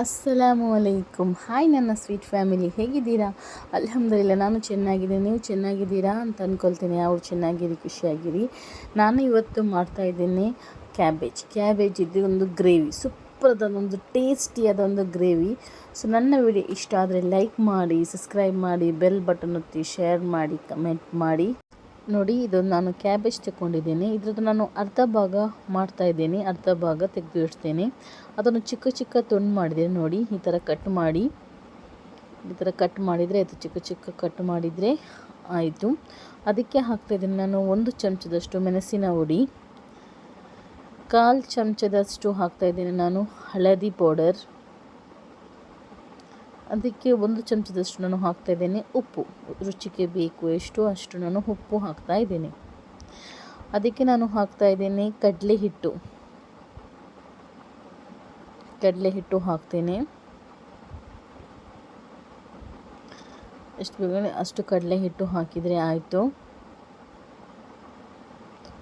ಅಸ್ಸಲಾಮು ಅಲೈಕುಮ್ ಹಾಯ್ ನನ್ನ sweet family ಹೇಗಿದ್ದೀರಾ? ಅಲ್ಹಮ್ದುಲಿಲ್ಲ, ನಾನು ಚೆನ್ನಾಗಿದ್ದೀನಿ. ನೀವು ಚೆನ್ನಾಗಿದ್ದೀರಾ ಅಂತ ಅಂದ್ಕೊಳ್ತೀನಿ ಅವ್ರು ಚೆನ್ನಾಗಿರಿ, ಖುಷಿಯಾಗಿರಿ. ನಾನು ಇವತ್ತು ಮಾಡ್ತಾ ಇದ್ದೀನಿ ಕ್ಯಾಬೇಜ್ ಕ್ಯಾಬೇಜ್ ಇದು ಒಂದು ಗ್ರೇವಿ ಸೂಪರ್ದ ಒಂದು ಟೇಸ್ಟಿಯಾದ ಒಂದು ಗ್ರೇವಿ ಸೊ ನನ್ನ ವಿಡಿಯೋ ಇಷ್ಟ ಆದರೆ ಲೈಕ್ ಮಾಡಿ ಸಬ್ಸ್ಕ್ರೈಬ್ ಮಾಡಿ ಬೆಲ್ ಬಟನ್ ಒತ್ತಿ ಶೇರ್ ಮಾಡಿ ಕಮೆಂಟ್ ಮಾಡಿ. ನೋಡಿ, ಇದೊಂದು ನಾನು ಕ್ಯಾಬೇಜ್ ತಗೊಂಡಿದ್ದೀನಿ ಇದ್ರದ್ದು ನಾನು ಅರ್ಧ ಭಾಗ ಮಾಡ್ತಾ ಇದ್ದೀನಿ. ಅರ್ಧ ಭಾಗ ತೆಗೆದು ಇಡ್ತೀನಿ ಅದನ್ನು ಚಿಕ್ಕ ಚಿಕ್ಕ ತುಂಡು ಮಾಡಿದ್ದೀನಿ ನೋಡಿ, ಈ ಥರ ಕಟ್ ಮಾಡಿ. ಈ ಥರ ಕಟ್ ಮಾಡಿದರೆ ಆಯಿತು. ಚಿಕ್ಕ ಚಿಕ್ಕ ಕಟ್ ಮಾಡಿದರೆ ಆಯಿತು. ಅದಕ್ಕೆ ಹಾಕ್ತಾಯಿದ್ದೀನಿ ನಾನು ಒಂದು ಚಮಚದಷ್ಟು ಮೆಣಸಿನ ಹುಡಿ ಕಾಲು ಚಮಚದಷ್ಟು ಹಾಕ್ತಾಯಿದ್ದೀನಿ ನಾನು ಹಳದಿ ಪೌಡರ್ ಅದಕ್ಕೆ ಒಂದು ಚಮಚದಷ್ಟು ನಾನು ಹಾಕ್ತಾ ಇದ್ದೇನೆ ಉಪ್ಪು. ರುಚಿಗೆ ಬೇಕು ಎಷ್ಟು ಅಷ್ಟು ನಾನು ಉಪ್ಪು ಹಾಕ್ತಾ ಇದ್ದೇನೆ. ಅದಕ್ಕೆ ನಾನು ಹಾಕ್ತಾ ಇದ್ದೇನೆ ಕಡಲೆ ಹಿಟ್ಟು. ಕಡಲೆ ಹಿಟ್ಟು ಹಾಕ್ತೇನೆ. ಎಷ್ಟು ಬೇಗ ಅಷ್ಟು ಕಡಲೆ ಹಿಟ್ಟು ಹಾಕಿದರೆ ಆಯಿತು.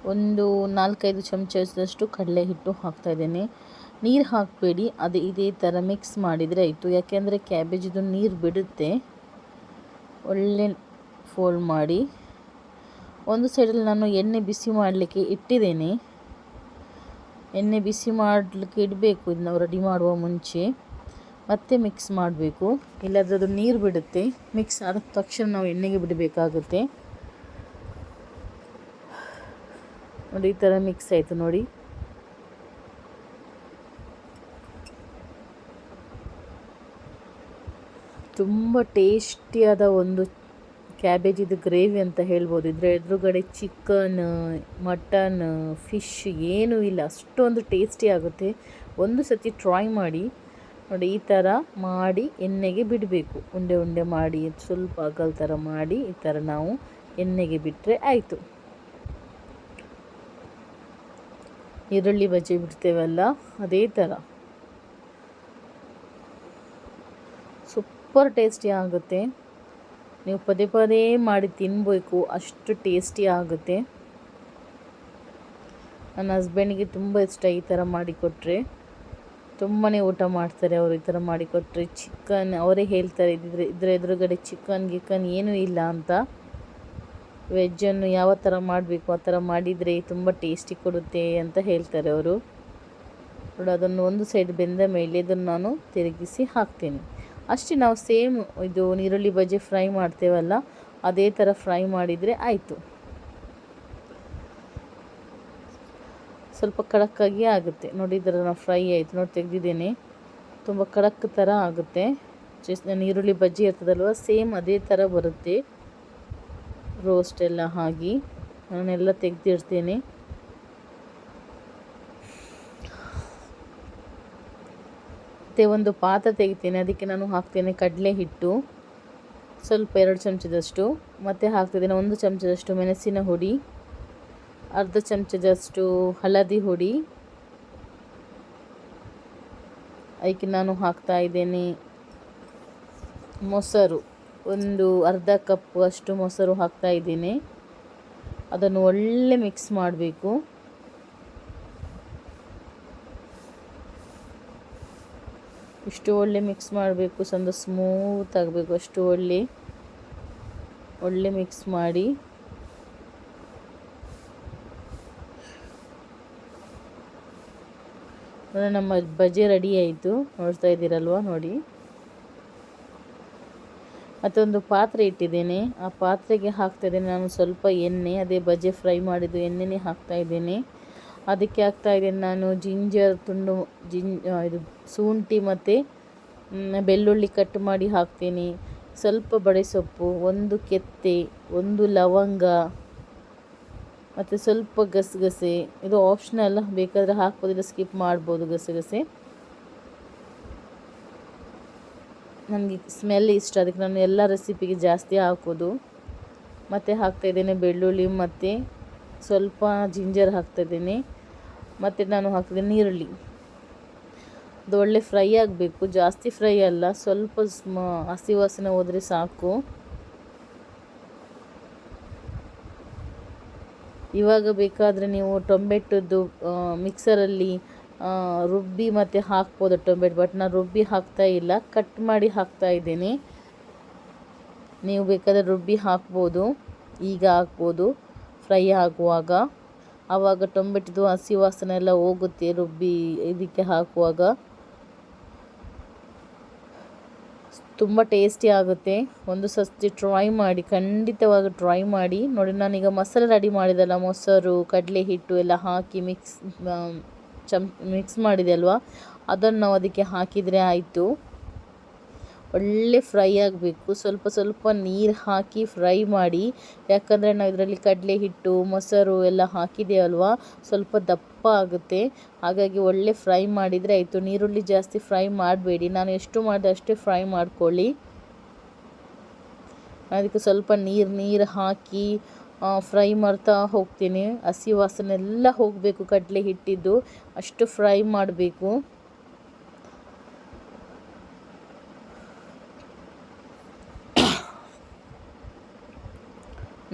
ಒಂದು ನಾಲ್ಕೈದು ಚಮಚದಷ್ಟು ಕಡಲೆ ಹಿಟ್ಟು ಹಾಕ್ತಾ ಇದ್ದೇನೆ. ನೀರು ಹಾಕಬೇಡಿ, ಅದು ಇದೇ ಥರ ಮಿಕ್ಸ್ ಮಾಡಿದರೆ ಆಯಿತು. ಯಾಕೆಂದರೆ ಕ್ಯಾಬೇಜಿದು ನೀರು ಬಿಡುತ್ತೆ. ಒಳ್ಳೆ ಫೋಲ್ಡ್ ಮಾಡಿ. ಒಂದು ಸೈಡಲ್ಲಿ ನಾನು ಎಣ್ಣೆ ಬಿಸಿ ಮಾಡಲಿಕ್ಕೆ ಇಟ್ಟಿದ್ದೇನೆ. ಎಣ್ಣೆ ಬಿಸಿ ಮಾಡಲಿಕ್ಕೆ ಇಡಬೇಕು, ಇದನ್ನು ರೆಡಿ ಮಾಡುವ ಮುಂಚೆ. ಮತ್ತೆ ಮಿಕ್ಸ್ ಮಾಡಬೇಕು. ಇಲ್ಲಾದ್ರೆ ಅದು ನೀರು ಬಿಡುತ್ತೆ. ಮಿಕ್ಸ್ ಆದ ತಕ್ಷಣ ನಾವು ಎಣ್ಣೆಗೆ ಬಿಡಬೇಕಾಗುತ್ತೆ. ನೋಡಿ, ಈ ಥರ ಮಿಕ್ಸ್ ಆಯಿತು ನೋಡಿ. ತುಂಬ ಟೇಸ್ಟಿಯಾದ ಒಂದು ಕ್ಯಾಬೇಜಿದು ಗ್ರೇವಿ ಅಂತ ಹೇಳ್ಬೋದು. ಇದರ ಎದುರುಗಡೆ ಚಿಕನ್, ಮಟನ್, ಫಿಶ್ ಏನೂ ಇಲ್ಲ. ಅಷ್ಟೊಂದು ಟೇಸ್ಟಿ ಆಗುತ್ತೆ. ಒಂದು ಸತಿ ಟ್ರೈ ಮಾಡಿ. ನೋಡಿ, ಈ ಥರ ಮಾಡಿ ಎಣ್ಣೆಗೆ ಬಿಡಬೇಕು. ಉಂಡೆ ಉಂಡೆ ಮಾಡಿ, ಸ್ವಲ್ಪ ಅಗಲ್ ಥರ ಮಾಡಿ, ಈ ಥರ ನಾವು ಎಣ್ಣೆಗೆ ಬಿಟ್ಟರೆ ಆಯಿತು. ಈರುಳ್ಳಿ ಬಜ್ಜಿ ಬಿಡ್ತೇವಲ್ಲ, ಅದೇ ಥರ. ಸೂಪರ್ ಟೇಸ್ಟಿ ಆಗುತ್ತೆ. ನೀವು ಪದೇ ಪದೇ ಮಾಡಿ ತಿನ್ನಬೇಕು ಅಷ್ಟು ಟೇಸ್ಟಿ ಆಗುತ್ತೆ. ನನ್ನ ಹಸ್ಬೆಂಡಿಗೆ ತುಂಬ ಇಷ್ಟ ಈ ಥರ ಮಾಡಿಕೊಟ್ರೆ ತುಂಬಾ ಊಟ ಮಾಡ್ತಾರೆ ಅವರು ಈ ಥರ ಮಾಡಿಕೊಟ್ರೆ ಚಿಕನ್, ಅವರೇ ಹೇಳ್ತಾರೆ ಇದ್ರೆ, ಇದ್ರ ಎದುರುಗಡೆ ಚಿಕನ್, ಗಿಕನ್ ಏನೂ ಇಲ್ಲ ಅಂತ. ವೆಜ್ಜನ್ನು ಯಾವ ಥರ ಮಾಡಬೇಕು, ಆ ಥರ ಮಾಡಿದರೆ ತುಂಬ ಟೇಸ್ಟಿ ಕೊಡುತ್ತೆ ಅಂತ ಹೇಳ್ತಾರೆ ಅವರು. ನೋಡಿ, ಅದನ್ನು ಒಂದು ಸೈಡ್ ಬೆಂದ ಮೇಲೆ ಇದನ್ನು ನಾನು ತಿರುಗಿಸಿ ಹಾಕ್ತೇನೆ. ಅಷ್ಟೇ ನಾವು ಸೇಮ್ ಇದು ನೀರುಳ್ಳಿ ಬಜ್ಜಿ ಫ್ರೈ ಮಾಡ್ತೇವಲ್ಲ, ಅದೇ ಥರ ಫ್ರೈ ಮಾಡಿದರೆ ಆಯಿತು. ಸ್ವಲ್ಪ ಕಡಕ್ಕಾಗಿ ಆಗುತ್ತೆ. ನೋಡಿ ಇದರ ನಾವು ಫ್ರೈ ಆಯಿತು. ನೋಡಿ, ತೆಗೆದಿದ್ದೇನೆ. ತುಂಬ ಕಡಕ್ ಥರ ಆಗುತ್ತೆ. ಜಸ್ಟ್ ನೀರುಳ್ಳಿ ಬಜ್ಜಿ ಇರ್ತದಲ್ವ, ಸೇಮ್ ಅದೇ ಥರ ಬರುತ್ತೆ. ರೋಸ್ಟ್ ಎಲ್ಲ ಹಾಕಿ ನಾನೆಲ್ಲ ತೆಗೆದಿಡ್ತೇನೆ. ಮತ್ತು ಒಂದು ಪಾತ್ರೆ ತೆಗಿತೀನಿ. ಅದಕ್ಕೆ ನಾನು ಹಾಕ್ತೇನೆ ಕಡಲೆ ಹಿಟ್ಟು. ಸ್ವಲ್ಪ ಎರಡು ಚಮಚದಷ್ಟು. ಮತ್ತು ಹಾಕ್ತಿದ್ದೇನೆ ಒಂದು ಚಮಚದಷ್ಟು ಮೆಣಸಿನ ಹುಡಿ. ಅರ್ಧ ಚಮಚದಷ್ಟು ಹಳದಿ ಹುಡಿ. ಅದಕ್ಕೆ ನಾನು ಹಾಕ್ತಾ ಇದ್ದೇನೆ ಮೊಸರು. ಒಂದು ಅರ್ಧ ಕಪ್ ಅಷ್ಟು ಮೊಸರು ಹಾಕ್ತಾ ಇದ್ದೀನಿ. ಅದನ್ನು ಒಳ್ಳೆ ಮಿಕ್ಸ್ ಮಾಡಬೇಕು. ಇಷ್ಟು ಒಳ್ಳೆ ಮಿಕ್ಸ್ ಮಾಡಬೇಕು, ಸಂದ ಸ್ಮೂತ್ ಆಗಬೇಕು, ಅಷ್ಟು ಒಳ್ಳೆ ಒಳ್ಳೆ ಮಿಕ್ಸ್ ಮಾಡಿ. ನಮ್ಮ ಬಜೆ ರೆಡಿ ಆಯಿತು, ನೋಡ್ತಾ ಇದ್ದೀರಲ್ವ ನೋಡಿ. ಮತ್ತೊಂದು ಪಾತ್ರೆ ಇಟ್ಟಿದ್ದೇನೆ, ಆ ಪಾತ್ರೆಗೆ ಹಾಕ್ತಾ ಇದ್ದೇನೆ ನಾನು ಸ್ವಲ್ಪ ಎಣ್ಣೆ, ಅದೇ ಬಜೆ ಫ್ರೈ ಮಾಡಿದ್ದು ಎಣ್ಣೆನೇ ಹಾಕ್ತಾ ಇದ್ದೇನೆ. ಅದಕ್ಕೆ ಹಾಕ್ತಾ ಇದ್ದೇನೆ ನಾನು ಜಿಂಜರ್ ತುಂಡು, ಜಿಂ ಇದು ಶುಂಠಿ ಮತ್ತು ಬೆಳ್ಳುಳ್ಳಿ ಕಟ್ ಮಾಡಿ ಹಾಕ್ತೀನಿ. ಸ್ವಲ್ಪ ಬಡೆ ಸೊಪ್ಪು, ಒಂದು ಕೆತ್ತೆ, ಒಂದು ಲವಂಗ, ಮತ್ತು ಸ್ವಲ್ಪ ಗಸಗಸೆ. ಇದು ಆಪ್ಷನಲ್ ಬೇಕಾದರೆ ಹಾಕ್ಬೋದಿಲ್ಲ ಸ್ಕಿಪ್ ಮಾಡ್ಬೋದು ಗಸಗಸೆ. ನನಗೆ ಸ್ಮೆಲ್ ಇಷ್ಟ, ಅದಕ್ಕೆ ನಾನು ಎಲ್ಲ ರೆಸಿಪಿಗೆ ಜಾಸ್ತಿ ಹಾಕೋದು. ಮತ್ತು ಹಾಕ್ತಾಯಿದ್ದೇನೆ ಬೆಳ್ಳುಳ್ಳಿ, ಮತ್ತು ಸ್ವಲ್ಪ ಜಿಂಜರ್ ಹಾಕ್ತಾಯಿದ್ದೀನಿ ಮತ್ತು ನಾನು ಹಾಕಿದೆ ನೀರುಳ್ಳಿ. ಅದು ಒಳ್ಳೆ ಫ್ರೈ ಆಗಬೇಕು, ಜಾಸ್ತಿ ಫ್ರೈ ಅಲ್ಲ, ಸ್ವಲ್ಪ ಹಸಿ ವಾಸನೆ ಹೋದರೆ ಸಾಕು. ಇವಾಗ ಬೇಕಾದರೆ ನೀವು ಟೊಮೆಟೊದ್ದು ಮಿಕ್ಸರಲ್ಲಿ ರುಬ್ಬಿ ಮತ್ತು ಹಾಕ್ಬೋದು ಟೊಮೆಟೊ ಬಟ್ ನಾನು ರುಬ್ಬಿ ಹಾಕ್ತಾ ಇಲ್ಲ ಕಟ್ ಮಾಡಿ ಹಾಕ್ತಾ ಇದ್ದೀನಿ. ನೀವು ಬೇಕಾದರೆ ರುಬ್ಬಿ ಹಾಕ್ಬೋದು, ಈಗ ಹಾಕ್ಬೋದು ಫ್ರೈ ಆಗುವಾಗ. ಆವಾಗ ಟೊಮೆಟೊದು ಹಸಿ ವಾಸನೆ ಎಲ್ಲ ಹೋಗುತ್ತೆ ರುಬ್ಬಿ ಇದಕ್ಕೆ ಹಾಕುವಾಗ. ತುಂಬ ಟೇಸ್ಟಿ ಆಗುತ್ತೆ. ಒಂದು ಸತಿ ಟ್ರೈ ಮಾಡಿ, ಖಂಡಿತವಾಗಿ ಟ್ರೈ ಮಾಡಿ. ನೋಡಿ ನಾನೀಗ ಮಸಾಲೆ ರೆಡಿ ಮಾಡಿದೆಲ್ಲ, ಮೊಸರು, ಕಡಲೆ ಹಿಟ್ಟು ಎಲ್ಲ ಹಾಕಿ ಮಿಕ್ಸ್ ಚಮ್ ಮಿಕ್ಸ್ ಮಾಡಿದೆ ಅಲ್ವಾ? ಅದನ್ನು ನಾವು ಅದಕ್ಕೆ ಹಾಕಿದರೆ ಆಯಿತು. ಒಳ್ಳೆ ಫ್ರೈ ಆಗಬೇಕು. ಸ್ವಲ್ಪ ಸ್ವಲ್ಪ ನೀರು ಹಾಕಿ ಫ್ರೈ ಮಾಡಿ, ಯಾಕಂದರೆ ನಾವು ಇದರಲ್ಲಿ ಕಡಲೆ ಹಿಟ್ಟು, ಮೊಸರು ಎಲ್ಲ ಹಾಕಿದ್ದೇವಲ್ವಾ ಸ್ವಲ್ಪ ದಪ್ಪ ಆಗುತ್ತೆ. ಹಾಗಾಗಿ ಒಳ್ಳೆ ಫ್ರೈ ಮಾಡಿದರೆ ಆಯಿತು. ನೀರುಳ್ಳಿ ಜಾಸ್ತಿ ಫ್ರೈ ಮಾಡಬೇಡಿ. ನಾನು ಎಷ್ಟು ಮಾಡಿದೆ ಅಷ್ಟೇ ಫ್ರೈ ಮಾಡ್ಕೊಳ್ಳಿ. ಅದಕ್ಕೆ ಸ್ವಲ್ಪ ನೀರು ನೀರು ಹಾಕಿ ಫ್ರೈ ಮಾಡ್ತಾ ಹೋಗ್ತೀನಿ. ಹಸಿ ವಾಸನೆಲ್ಲ ಹೋಗಬೇಕು ಕಡಲೆ ಹಿಟ್ಟಿದ್ದು. ಅಷ್ಟು ಫ್ರೈ ಮಾಡಬೇಕು.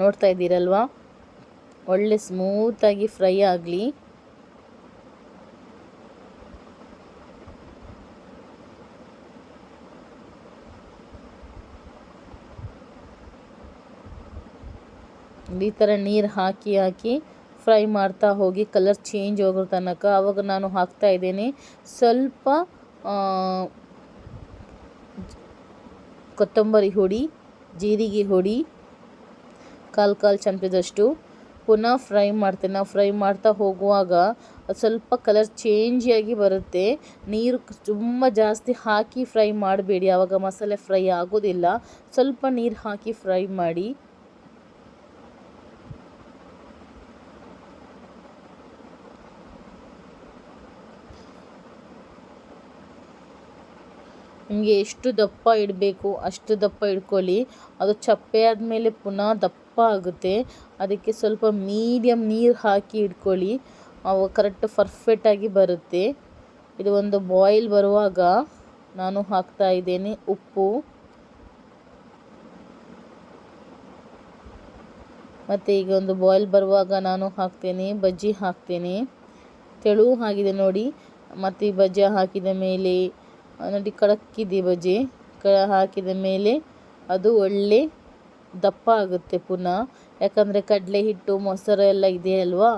ನೋಡ್ತಾ ಇದ್ದೀರಲ್ವಾ? ಒಳ್ಳೆ ಸ್ಮೂತಾಗಿ ಫ್ರೈ ಆಗಲಿ. ಈ ಥರ ನೀರು ಹಾಕಿ ಹಾಕಿ ಫ್ರೈ ಮಾಡ್ತಾ ಹೋಗಿ ಕಲರ್ ಚೇಂಜ್ ಹೋಗೋ ತನಕ ಆವಾಗ ನಾನು ಹಾಕ್ತಾ ಇದ್ದೇನೆ. ಸ್ವಲ್ಪ ಕೊತ್ತಂಬರಿ ಹುಡಿ, ಜೀರಿಗೆ ಹುಡಿ ಕಾಲು ಕಾಲು ಚಮಚದಷ್ಟು ಪುನಃ ಫ್ರೈ ಮಾಡ್ತೇನೆ ನಾವು ಫ್ರೈ ಮಾಡ್ತಾ ಹೋಗುವಾಗ ಸ್ವಲ್ಪ ಕಲರ್ ಚೇಂಜಿಯಾಗಿ ಬರುತ್ತೆ. ನೀರು ತುಂಬ ಜಾಸ್ತಿ ಹಾಕಿ ಫ್ರೈ ಮಾಡಬೇಡಿ. ಆವಾಗ ಮಸಾಲೆ ಫ್ರೈ ಆಗೋದಿಲ್ಲ. ಸ್ವಲ್ಪ ನೀರು ಹಾಕಿ ಫ್ರೈ ಮಾಡಿ. ನಿಮಗೆ ಎಷ್ಟು ದಪ್ಪ ಇಡಬೇಕು ಅಷ್ಟು ದಪ್ಪ ಇಡ್ಕೊಳ್ಳಿ. ಅದು ಚಪ್ಪೆ ಆದಮೇಲೆ ಪುನಃ ದಪ್ಪ ಆಗುತ್ತೆ. ಅದಕ್ಕೆ ಸ್ವಲ್ಪ ಮೀಡಿಯಮ್ ನೀರು ಹಾಕಿ ಇಟ್ಕೊಳ್ಳಿ ಅವು ಕರೆಕ್ಟ್ ಪರ್ಫೆಕ್ಟಾಗಿ ಬರುತ್ತೆ. ಇದು ಒಂದು ಬಾಯ್ಲ್ ಬರುವಾಗ ನಾನು ಹಾಕ್ತಾ ಇದ್ದೇನೆ ಉಪ್ಪು. ಮತ್ತು ಈಗ ಒಂದು ಬಾಯ್ಲ್ ಬರುವಾಗ ನಾನು ಹಾಕ್ತೇನೆ, ಬಜ್ಜಿ ಹಾಕ್ತೇನೆ. ತೆಳು ಆಗಿದೆ ನೋಡಿ. ಮತ್ತು ಈ ಬಜ್ಜಿ ಹಾಕಿದ ಮೇಲೆ, ನೋಡಿ ಕಡಕ್ಕಿದೆ ಬಜ್ಜಿ. ಕ ಹಾಕಿದ ಮೇಲೆ ಅದು ಒಳ್ಳೆ ದಪ್ಪ ಆಗುತ್ತೆ ಪುನಃ. ಯಾಕಂದರೆ ಕಡಲೆ ಹಿಟ್ಟು, ಮೊಸರು ಎಲ್ಲ ಇದೆ ಅಲ್ವಾ?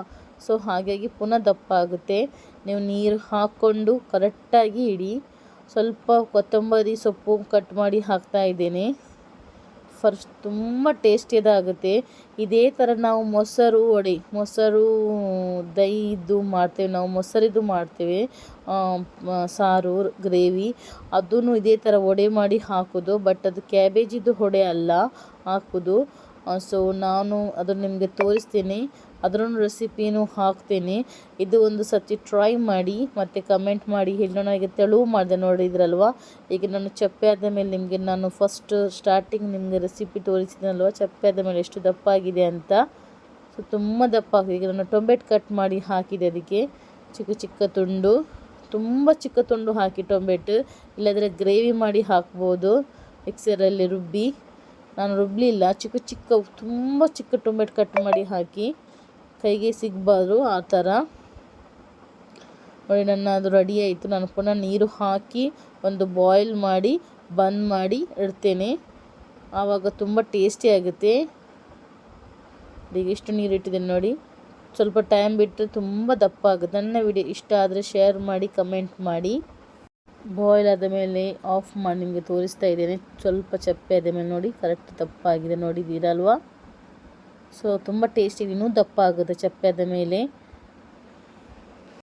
ಸೊ ಹಾಗಾಗಿ ಪುನಃ ದಪ್ಪ ಆಗುತ್ತೆ. ನೀವು ನೀರು ಹಾಕ್ಕೊಂಡು ಕರೆಕ್ಟಾಗಿ ಇಡಿ. ಸ್ವಲ್ಪ ಕೊತ್ತಂಬರಿ ಸೊಪ್ಪು ಕಟ್ ಮಾಡಿ ಹಾಕ್ತಾ ಇದ್ದೇನೆ. ಫಸ್ಟ್ ತುಂಬ ಟೇಸ್ಟಿಯದಾಗುತ್ತೆ ಇದೇ ಥರ ನಾವು ಮೊಸರು ವಡೆ, ಮೊಸರು ದಹಿದು ಮಾಡ್ತೇವೆ, ನಾವು ಮೊಸರಿದ್ದು ಮಾಡ್ತೇವೆ ಸಾರು, ಗ್ರೇವಿ ಅದೂ ಇದೇ ಥರ ವಡೆ ಮಾಡಿ ಹಾಕೋದು, ಬಟ್ ಅದು ಕ್ಯಾಬೇಜಿದು ವಡೆ ಅಲ್ಲ, ಹಾಕೋದು. ಸೊ ನಾನು ಅದನ್ನು ನಿಮಗೆ ತೋರಿಸ್ತೀನಿ. ಅದರ ರೆಸಿಪಿನೂ ಹಾಕ್ತೇನೆ. ಇದು ಒಂದು ಸತಿ ಟ್ರೈ ಮಾಡಿ, ಮತ್ತು ಕಮೆಂಟ್ ಮಾಡಿ, ಹೇಳೋಣ ಈಗ ತೆಳುವು ಮಾಡಿದೆ ನೋಡಿದ್ರಲ್ವ ಈಗ ನಾನು ಚಪ್ಪೆ ಆದ ಮೇಲೆ ನಿಮಗೆ ನಾನು ಫಸ್ಟ್ ಸ್ಟಾರ್ಟಿಂಗ್ ನಿಮಗೆ ರೆಸಿಪಿ ತೋರಿಸಿದ್ನಲ್ವ? ಚಪ್ಪೆ ಆದ ಮೇಲೆ ಎಷ್ಟು ದಪ್ಪ ಆಗಿದೆ ಅಂತ. ಸೊ ತುಂಬ ದಪ್ಪ ಆಗಿದೆ ಈಗ ನಾನು ಟೊಮೆಟೊ ಕಟ್ ಮಾಡಿ ಹಾಕಿದೆ ಅದಕ್ಕೆ. ಚಿಕ್ಕ ಚಿಕ್ಕ ತುಂಡು. ತುಂಬ ಚಿಕ್ಕ ತುಂಡು ಹಾಕಿ ಟೊಮೆಟೊ ಇಲ್ಲದ್ರೆ ಗ್ರೇವಿ ಮಾಡಿ ಹಾಕ್ಬೋದು. ಮಿಕ್ಸರಲ್ಲಿ ರುಬ್ಬಿ. ನಾನು ರುಬ್ಬಲಿಲ್ಲ ಚಿಕ್ಕ ಚಿಕ್ಕ, ತುಂಬ ಚಿಕ್ಕ ಟೊಮೆಟೊ ಕಟ್ ಮಾಡಿ ಹಾಕಿ. ಕೈಗೆ ಸಿಗಬಾರ್ದು ಆ ಥರ. ನೋಡಿ, ನನ್ನ ಅದು ರೆಡಿ ಆಯಿತು. ನಾನು ಪುನಃ ನೀರು ಹಾಕಿ ಒಂದು ಬಾಯ್ಲ್ ಮಾಡಿ ಬಂದ್ ಮಾಡಿ ಇಡ್ತೇನೆ. ಆವಾಗ ತುಂಬ ಟೇಸ್ಟಿ ಆಗುತ್ತೆ. ಈಗ ಎಷ್ಟು ನೀರು ಇಟ್ಟಿದ್ದೀನಿ ನೋಡಿ. ಸ್ವಲ್ಪ ಟೈಮ್ ಬಿಟ್ಟರೆ ತುಂಬ ದಪ್ಪ ಆಗುತ್ತೆ. ನನ್ನ ವಿಡಿಯೋ ಇಷ್ಟ ಆದರೆ ಶೇರ್ ಮಾಡಿ ಕಮೆಂಟ್ ಮಾಡಿ. ಬಾಯ್ಲ್ ಆದ ಮೇಲೆ ಆಫ್ ಮಾಡಿ ನಿಮಗೆ ತೋರಿಸ್ತಾ ಇದ್ದೇನೆ. ಸ್ವಲ್ಪ ಚಪ್ಪೆ ಆದ ಮೇಲೆ ನೋಡಿ ಕರೆಕ್ಟ್ ದಪ್ಪ ಆಗಿದೆ ನೋಡಿದ್ದೀರಲ್ವಾ? ಸೊ ತುಂಬ ಟೇಸ್ಟಿ ಇನ್ನೂ ದಪ್ಪ ಆಗುತ್ತೆ ಚಪ್ಪೆ ಆದ ಮೇಲೆ.